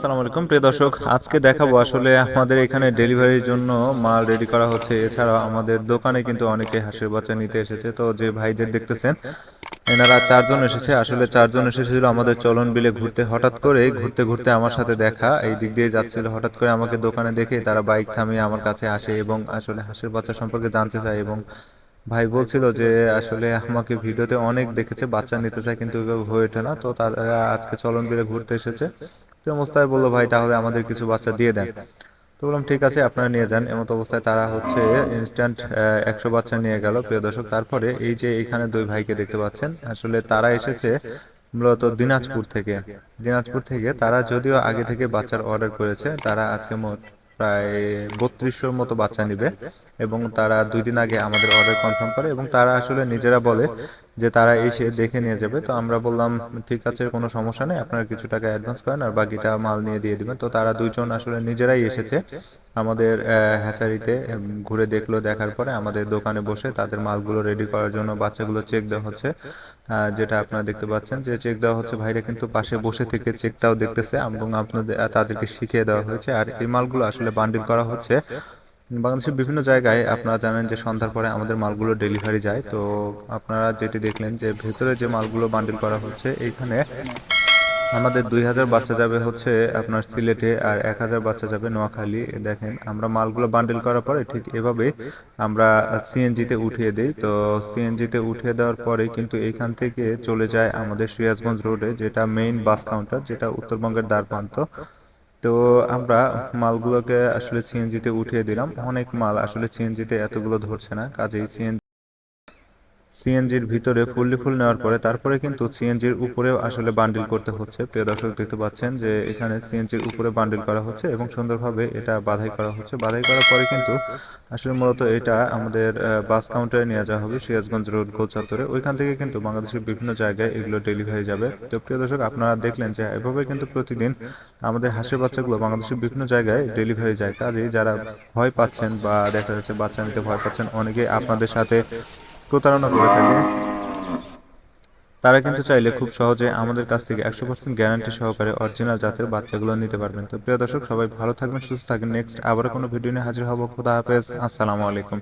আসসালামু আলাইকুম। প্রিয় দর্শক, আজকে দেখাবো আসলে আমাদের এখানে ডেলিভারির জন্য মাল রেডি করা হচ্ছে। এছাড়াও আমাদের দোকানে কিন্তু অনেকে হাঁসের বাচ্চা নিতে এসেছে। তো যে ভাইদের দেখতেছেন, এনারা চারজন এসেছে। আসলে চারজন এসেছিল আমাদের চলন বিলে ঘুরতে। হঠাৎ করে ঘুরতে ঘুরতে আমার সাথে দেখা, এই দিক দিয়ে যাচ্ছিল। হঠাৎ করে আমাকে দোকানে দেখে তারা বাইক থামিয়ে আমার কাছে আসে এবং আসলে হাঁসের বাচ্চা সম্পর্কে জানতে চায় এবং ভাই বলছিল যে, আসলে আমাকে ভিডিওতে অনেক দেখেছে, বাচ্চা নিতে চায়, কিন্তু ওইভাবে হয়ে ওঠে না। তো তারা আজকে চলন বিলে ঘুরতে এসেছে। তো বলল, ভাই, তাহলে আমাদের কিছু বাচ্চা দিয়ে দেন। তো বললাম, ঠিক আছে, আপনারা নিয়ে যান। এমত অবস্থায় তারা হচ্ছে ইনস্ট্যান্ট একশো বাচ্চা নিয়ে গেল। প্রিয় দর্শক, তারপরে এই যে এখানে দুই ভাইকে দেখতে পাচ্ছেন, আসলে তারা এসেছে মূলত দিনাজপুর থেকে। দিনাজপুর থেকে তারা যদিও আগে থেকে বাচ্চার অর্ডার করেছে, তারা আজকে মোট প্রায় বত্রিশশোর মতো বাচ্চা নিবে এবং তারা দুই দিন আগে আমাদের অর্ডার কনফার্ম করে এবং তারা আসলে নিজেরা বলে যে তারা এসে দেখে নিয়ে যাবে। তো আমরা বললাম, ঠিক আছে, কোনো সমস্যা নেই, আপনারা কিছু টাকা অ্যাডভান্স করেন আর বাকিটা মাল নিয়ে দিয়ে দিবেন। তো তারা দুইজন আসলে নিজেরাই এসেছে আমাদের হ্যাচারিতে ঘুরে দেখল, দেখার পরে আমাদের দোকানে বসে তাদের মালগুলো রেডি করার জন্য বাচ্চাগুলো চেক দেওয়া হচ্ছে। যেটা আপনারা দেখতে পাচ্ছেন যে চেক দেওয়া হচ্ছে, ভাইরা কিন্তু পাশে বসে থেকে চেকটাও দেখতেছে এবং আপনাদের, তাদেরকে শিখিয়ে দেওয়া হয়েছে। আর এই মালগুলো আসলে বান্ডিল করা হচ্ছে। বাংলাদেশের বিভিন্ন জায়গায় আপনারা জানেন যে সন্ধ্যার পরে আমাদের মালগুলো ডেলিভারি যায়। তো আপনারা যেটি দেখলেন যে ভেতরে যে মালগুলো বান্ডিল করা হচ্ছে, এইখানে আমাদের দুই হাজার বাচ্চা যাবে হচ্ছে আপনার সিলেটে আর এক হাজার বাচ্চা যাবে নোয়াখালী। দেখেন, আমরা মালগুলো বান্ডিল করার পরে ঠিক এভাবে আমরা সিএনজিতে উঠিয়ে দিই। তো সিএনজিতে উঠিয়ে দেওয়ার পরে কিন্তু এইখান থেকে চলে যায় আমাদের সিরাজগঞ্জ রোডে, যেটা মেইন বাস কাউন্টার যেটা উত্তরবঙ্গের দ্বার প্রান্ত। তো আমরা মালগুলোকে আসলে সিএনজিতে উঠিয়ে দিলাম। অনেক মাল আসলে সিএনজিতে এতগুলো ধরছে না, কাজেই সিএনজি সিএনজির ভিতরে ফুললি ফুল নেওয়ার পরে তারপরে কিন্তু সিএনজির উপরেও আসলে বান্ডিল করতে হচ্ছে। প্রিয় দর্শক, দেখতে পাচ্ছেন যে এখানে সিএনজির উপরে বান্ডিল করা হচ্ছে এবং সুন্দরভাবে এটা বাধাই করা হচ্ছে। বাধাই করার পরে কিন্তু আসলে মূলত এটা আমাদের বাস কাউন্টারে নিয়ে যাওয়া হবে সিরাজগঞ্জ রোড গোল ওইখান থেকে কিন্তু বাংলাদেশের বিভিন্ন জায়গায় এগুলো ডেলিভারি যাবে। তো প্রিয় দর্শক, আপনারা দেখলেন যে এভাবে কিন্তু প্রতিদিন আমাদের হাঁসের বাচ্চাগুলো বাংলাদেশের বিভিন্ন জায়গায় ডেলিভারি যায়। কাজেই যারা ভয় পাচ্ছেন বা দেখা যাচ্ছে বাচ্চা নিতে ভয় পাচ্ছেন, অনেকেই আপনাদের সাথে প্রতারণা করে থাকে। তারা কিন্তু চাইলে খুব সহজে আমাদের কাছ থেকে একশো পার্সেন্ট গ্যারান্টি সহকারে অরিজিনাল জাতের বাচ্চাগুলো নিতে পারবেন। তো প্রিয় দর্শক, সবাই ভালো থাকবেন, সুস্থ থাকবেন। নেক্সট আবার কোনো ভিডিও নিয়ে হাজির হব। খুদা হাফেজ। আসসালামু আলাইকুম।